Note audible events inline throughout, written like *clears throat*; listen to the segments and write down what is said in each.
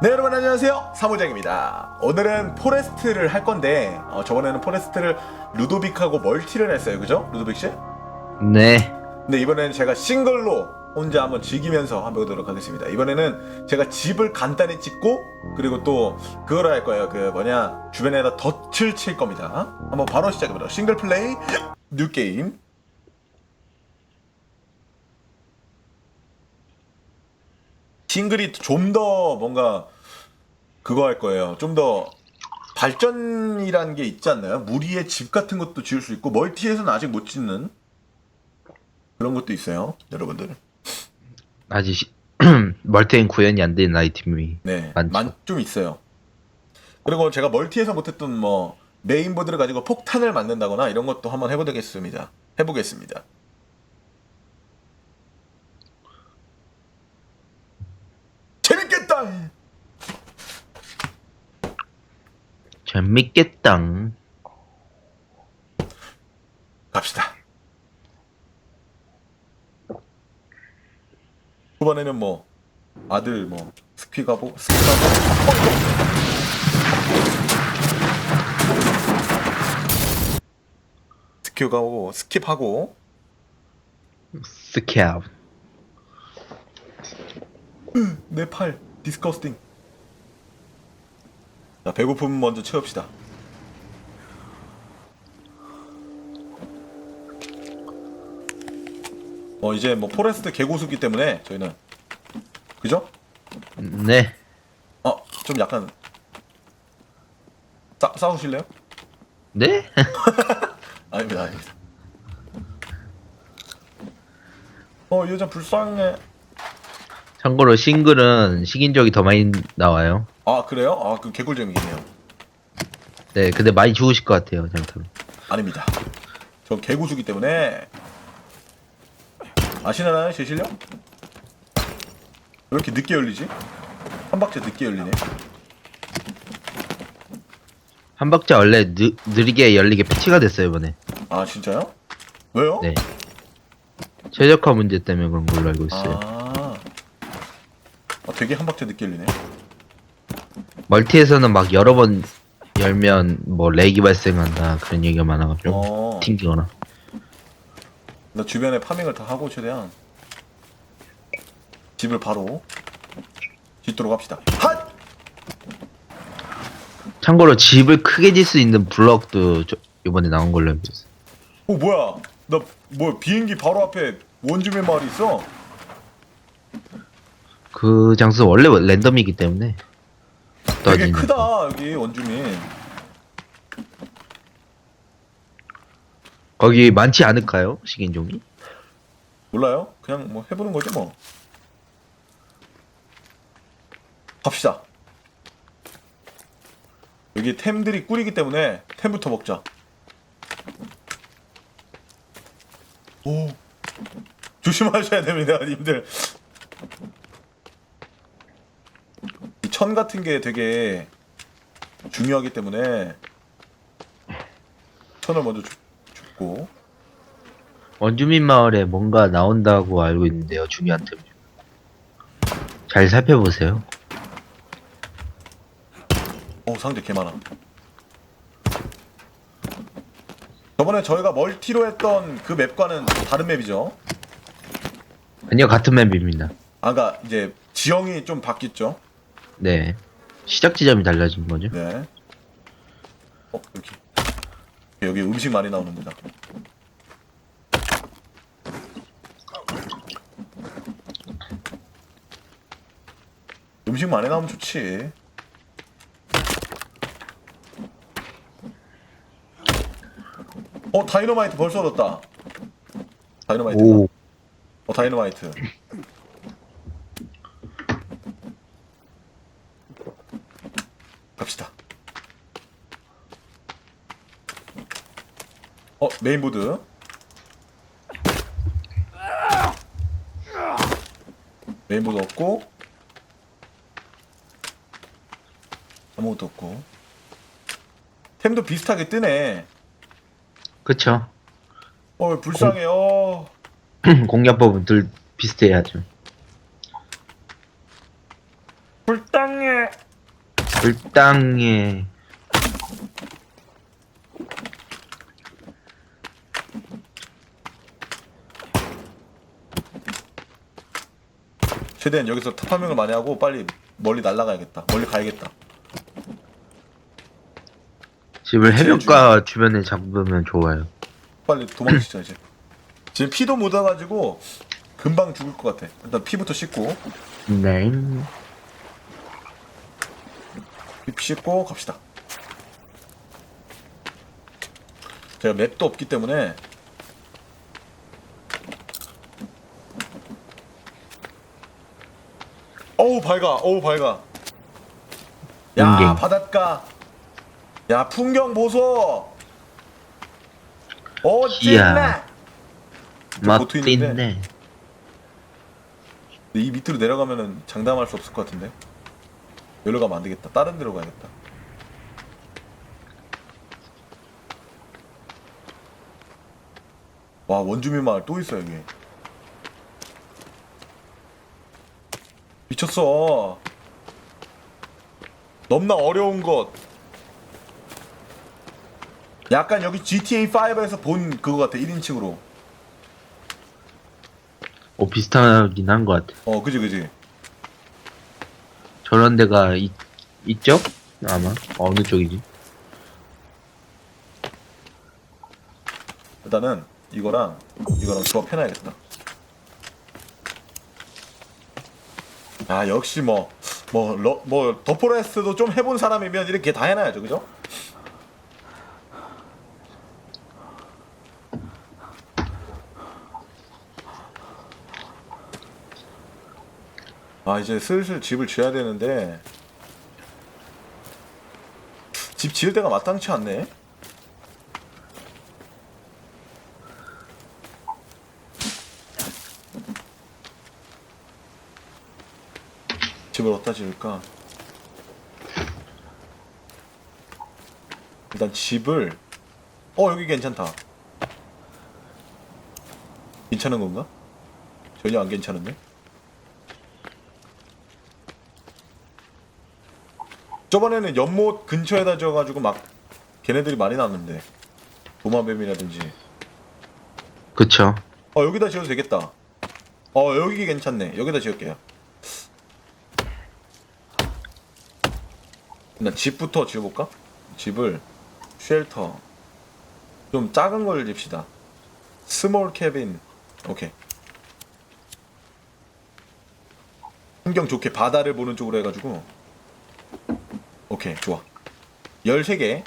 네 여러분 안녕하세요. 사무장입니다. 오늘은 포레스트를 할 건데 어, 저번에는 포레스트를 루도빅하고 멀티를 했어요. 그죠? 루도빅 씨? 네. 근데 이번에는 제가 싱글로 혼자 한번 즐기면서 한번 보도록 하겠습니다. 이번에는 제가 집을 간단히 찍고 그리고 또 그걸 할 거예요. 그 뭐냐 주변에다 덫을 칠 겁니다. 한번 바로 시작해보도록. 싱글 플레이 뉴 게임. 싱글이 좀 더 뭔가 그거 할 거예요. 좀 더 발전이라는 게 있지 않나요? 무리의 집 같은 것도 지을 수 있고 멀티에서는 아직 못 짓는 그런 것도 있어요, 여러분들. 아직 시- *clears throat* 멀티엔 구현이 안 된 아이템이 네, 많죠. 많, 좀 있어요. 그리고 제가 멀티에서 못했던 뭐 메인보드를 가지고 폭탄을 만든다거나 이런 것도 한번 해보겠습니다. 해보겠습니다. 재밌겠다. 갑시다. 후반에는 뭐 아들 뭐 스키 가고 스키 가고 스키 가고 스킵하고 스캡. 내팔 디스커스팅. 자 배고픔 먼저 채웁시다. 어 이제 뭐 포레스트 개고수기 때문에 저희는 그죠? 네. 어 좀 약간 싸, 싸우실래요? 네? *laughs* 아닙니다 아닙니다. 어 이 여자 불쌍해. 참고로 싱글은 식인적이 더 많이 나와요. 아 그래요? 아 그 개꿀잼이겠네요. 네, 근데 많이 죽으실 것 같아요, 잘못하면. 아닙니다. 저 개구수기 때문에 아시나요 제 실력? 왜 이렇게 늦게 열리지? 한 박자 늦게 열리네. 한 박자 원래 느, 느리게 열리게 패치가 됐어요, 이번에. 아 진짜요? 왜요? 네. 최적화 문제 때문에 그런 걸로 알고 있어요. 아, 아 되게 한 박자 늦게 열리네. 멀티에서는 막 여러 번 열면 뭐 렉이 발생한다 그런 얘기가 많아가지고 어, 튕기거나. 나 주변에 파밍을 다 하고 최대한 집을 바로 짓도록 합시다. 핫! 참고로 집을 크게 질 수 있는 블럭도 저- 이번에 나온 걸로 알고 있어요. 오 뭐야? 나뭐 비행기 바로 앞에 원주민 마을이 있어. 그 장소 원래 랜덤이기 때문에 되게 크다 거. 여기 원주민. 거기 많지 않을까요 식인종이? 몰라요? 그냥 뭐 해보는 거죠 뭐. 갑시다. 여기 템들이 꿀이기 때문에 템부터 먹자. 오. 조심하셔야 됩니다, 님들. 이천 같은 게 되게 중요하기 때문에 천을 먼저 줍- 줍고 원주민 마을에 뭔가 나온다고 알고 있는데요 중요한 템. 잘 살펴보세요. 오 상대 개 많아. 저번에 저희가 멀티로 했던 그 맵과는 다른 맵이죠. 아니요 같은 맵입니다. 아까 이제 지형이 좀 바뀌었죠. 네 시작 지점이 달라진 거죠. 네. 어 여기 여기 음식 많이 나오는 데다. 음식 많이 나오면 좋지. 어 다이너마이트 벌써 얻었다. 다이너마이트. 오 어 다이너마이트. 갑시다. 어 메인보드. 메인보드 없고 아무것도 없고 템도 비슷하게 뜨네. 그쵸. 어 불쌍해. 어. *clears throat* 공략법은 들 비슷해야죠. 불쌍해. 불당에 최대한 여기서 탑파밍을 많이 하고 빨리 멀리 날아가야겠다. 멀리 가야겠다. 집을 해변가 주변에 잡으면 좋아요. 빨리 도망치자 이제. 지금 피도 묻어가지고 금방 죽을 것 같아. 일단 피부터 씻고 네. 피 씻고 갑시다. 제가 맵도 없기 때문에 어우 밝아. 어우 밝아. 야 은갱. 바닷가. 야 풍경 보소. 이야. 어찌나 보트 있는데. 멋있네. 근데 이 밑으로 내려가면은 장담할 수 없을 것 같은데? 여기로 가면 안 되겠다. 다른 데로 가야겠다. 와 원주민 마을 또 있어 여기 미쳤어 너무나 어려운 것 약간 여기 GTA 5에서 본 그거 같아 1인칭으로 어 비슷하긴 한 것 같아. 어 그지 그지 저런 데가 있, 있죠? 아마 어느 쪽이지? 일단은 이거랑 이거랑 조합해놔야겠다. 아 역시 뭐뭐 뭐 더포레스트도 좀 해본 사람이면 이렇게 다 해놔야죠, 그죠? 아 이제 슬슬 집을 지어야 되는데 집 지을 때가 마땅치 않네. 집을 어디다 지을까? 일단 집을 어 여기 괜찮다. 괜찮은 건가? 전혀 안 괜찮은데? 저번에는 연못 근처에다 지어가지고 막 걔네들이 많이 나왔는데 도마뱀이라든지 그쵸. 어 여기다 지어도 되겠다. 어 여기 괜찮네. 여기다 지을게요. 일단 집부터 지어볼까? 집을 쉘터 좀 작은 걸 집시다. 스몰 캐빈 오케이. 풍경 좋게 바다를 보는 쪽으로 해가지고 오케이 좋아. 13개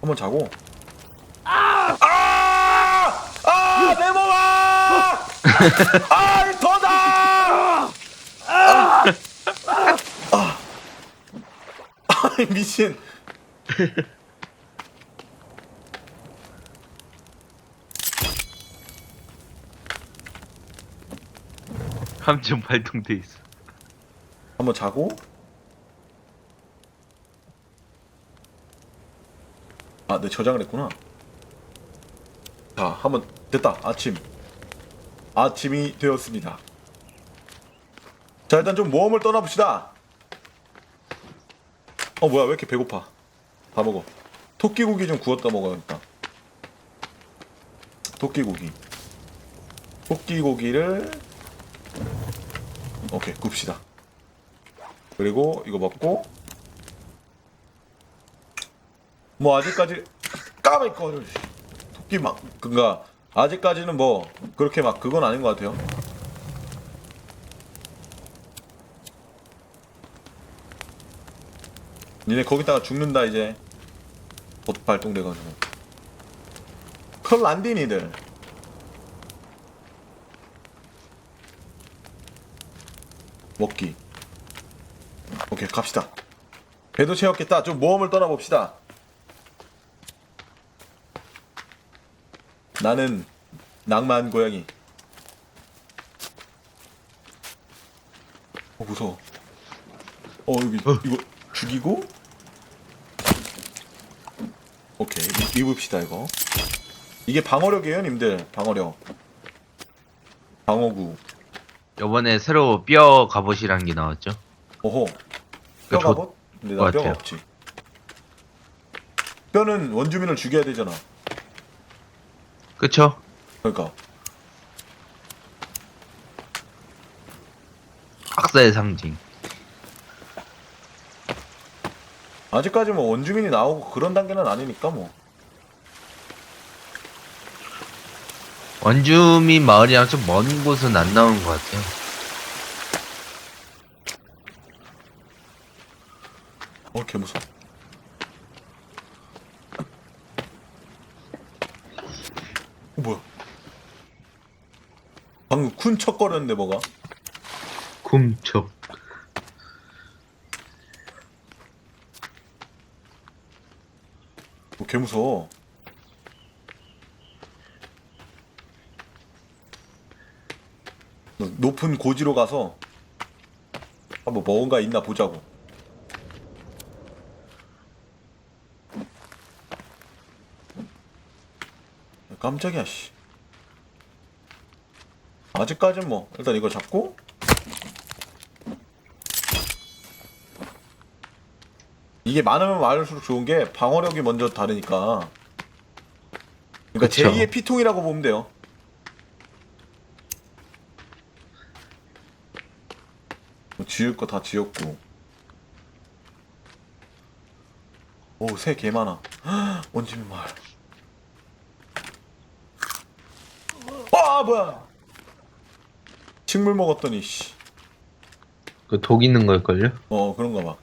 한번 자고. 아! 아! 아! 내 몸아! *laughs* 아! 이 더다! 아! 아! 아! 미친. 함정 발동돼 있어. 한번 자고. 아, 내 저장을 했구나. 자, 한번 됐다. 아침. 아침이 되었습니다. 자, 일단 좀 모험을 떠나봅시다. 어, 뭐야, 왜 이렇게 배고파? 다 먹어. 토끼고기 좀 구웠다 먹어야겠다. 토끼고기. 토끼고기를 오케이, 굽시다. 그리고 이거 먹고 뭐 아직까지 까만 거를 토끼 막 그니까 아직까지는 뭐 그렇게 막 그건 아닌 것 같아요. 니네 거기다가 죽는다 이제. 봇 발동돼가지고. 큰일 난디 니들. 먹기. 오케이 갑시다. 배도 채웠겠다. 좀 모험을 떠나봅시다 나는 낭만 고양이. 어 무서워. 어 여기 이거 죽이고. 오케이 입- 입읍시다 이거. 이게 방어력이에요 님들? 방어력. 방어구. 요번에 새로 뼈 갑옷이라는 게 나왔죠. 오호 그 좋- 뭐? 근데 것나 뼈가 같아요. 없지. 뼈는 원주민을 죽여야 되잖아 그쵸? 그러니까 학사의 상징. 아직까지 뭐 원주민이 나오고 그런 단계는 아니니까 뭐 원주민 마을이랑 좀 먼 곳은 안 나오는 것 같아요. 어, 개 무서워. 뭐야? 방금 쿵척거렸는데 뭐가? 쿰척. 어, 개무서워. 높은 고지로 가서 한번 뭔가 있나 보자고. 깜짝이야 씨. 아직까진 뭐 일단 이거 잡고. 이게 많으면 많을수록 좋은 게 방어력이 먼저 다르니까. 그러니까 그쵸. 제2의 피통이라고 보면 돼요. 뭐 지을 거다 지었고. 오새개 많아. *gasps* 원주민 마을 아 뭐야 식물 먹었더니 씨. 그 독 있는 걸걸요? 어 그런가 봐.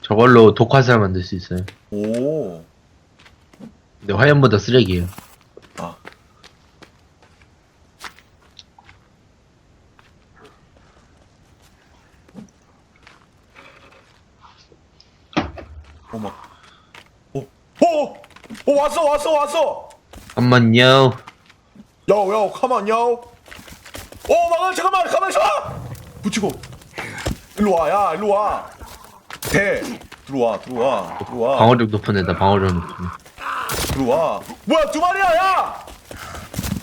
저걸로 독화살 만들 수 있어요. 오. 근데 화염보다 쓰레기예요. 아. 오마. 오. 오. 오 왔어 왔어 왔어. 잠깐만요. 야야 가만 야. 오 막아 잠깐만 가만 있어. 붙이고. 일로 와 야 일로 와. 대. 들어와 들어와 들어와. 방어력 높은 애다, 방어력 높은 애. 들어와. 뭐야 두 마리야 야.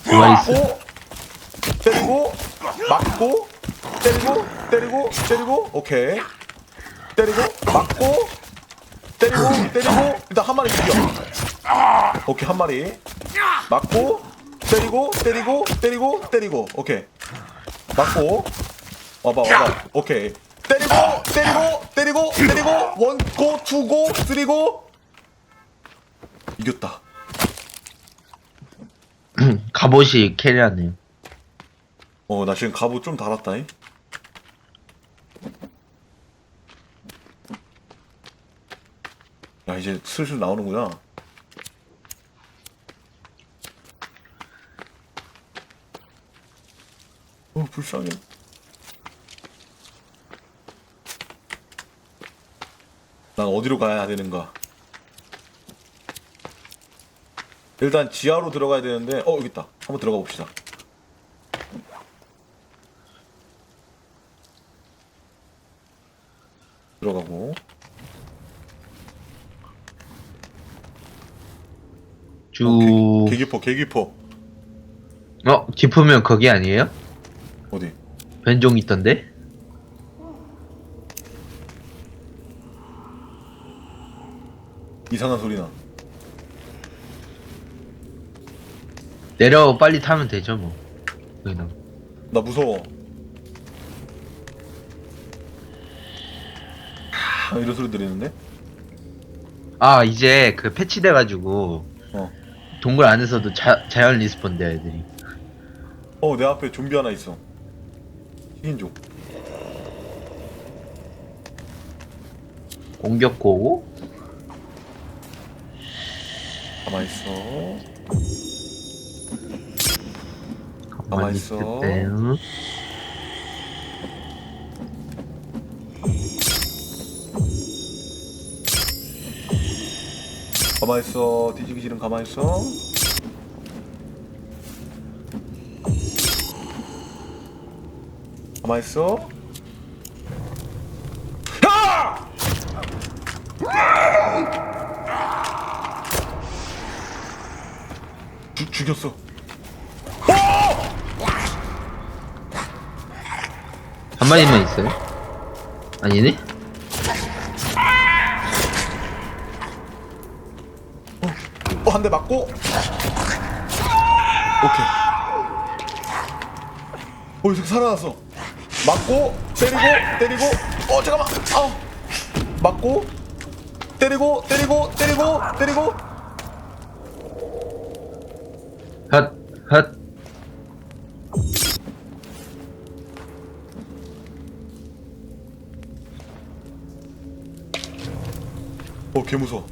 있어. 맞고 때리고 맞고 때리고 때리고 때리고 오케이 때리고 맞고 때리고 때리고 일단 한 마리 죽여 오케이 한 마리 맞고 때리고 때리고 때리고 때리고. 오케이. 맞고. 와봐 와봐. 오케이. 때리고 때리고 때리고 때리고. 원고 투고 쓰리고. 이겼다. *clears throat* 갑옷이 캐리하네요. 어, 나 지금 갑옷 좀 달았다 잉. 야 이제 슬슬 나오는구나. 어 불쌍해. 난 어디로 가야 되는가? 일단 지하로 들어가야 되는데 어 여기 있다. 한번 들어가 봅시다. 들어가고 주 어, 개, 개기포 개기포 어 깊으면 거기 아니에요? 어디? 변종 있던데? 이상한 소리 나. 내려 빨리 타면 되죠 뭐. 여기다. 나 무서워. 아, 이런 소리 들리는데? 아 이제 그 패치돼가지고 어. 동굴 안에서도 자, 자연 리스폰 돼 애들이. 어, 내 앞에 좀비 하나 있어. 식인종. 공격고 가만 있어. 가만히 있어. 있을게요. 가만 있어. 뒤지기 싫으면 가만 있어. 가만 있어. 야! 죽 죽였어. 한 마리만 있어요? 아니네? 어, 한 대 맞고. 오케이. 어, 이 새끼 살아났어. 맞고, 때리고, 때리고. 어, 잠깐만. 아우. 맞고, 때리고, 때리고, 때리고, 때리고. 핫, 핫. 어, 개 무서워.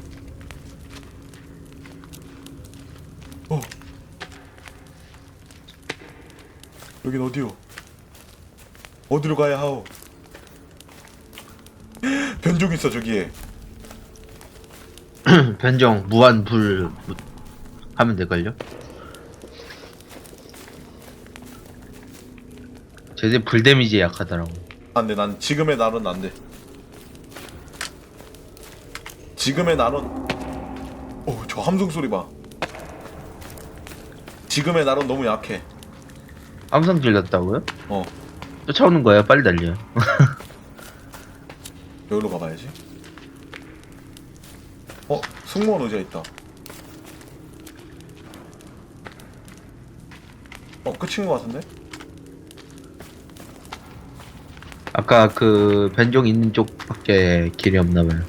어. 여긴 어디요? 어디로 가야 하오? 변종 있어 저기에. *clears throat* 변종 무한 불 하면 될걸요? 쟤들 불 데미지 약하더라고. 안 돼, 난 지금의 날은 안 돼. 지금의 날은, 어, 저 함성 소리 봐. 지금의 날은 너무 약해. 함성 질렀다고요? 어, 쫓아오는 거야, 빨리 달려. *laughs* 여기로 가봐야지. 어, 승무원 의자 있다. 어, 끝인 것 같은데? 아까 그 변종 있는 쪽밖에 길이 없나 봐요.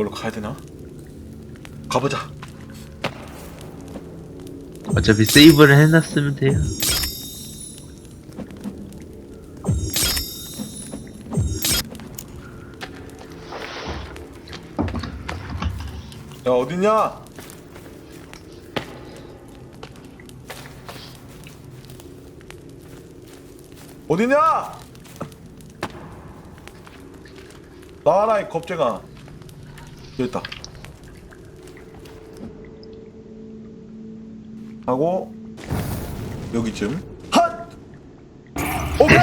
여기로 가야 되나? 가보자. 어차피 세이브를 해놨으면 돼요. 어딨냐? 어딨냐? 나와라, 이 겁쟁아. 여기 있다. 하고, 여기쯤. 핫! 오케이!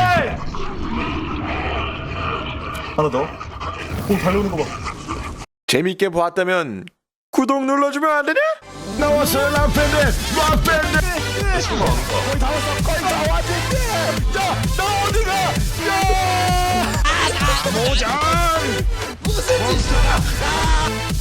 하나 더. 오, 달려오는 거 봐. 재밌게 보았다면 구독 눌러주면 안 되냐? 나왔어요 람팬데 람팬데 거의 다 왔어 거의 다 왔는데 야나 어디가 야 모장 무슨 짓이야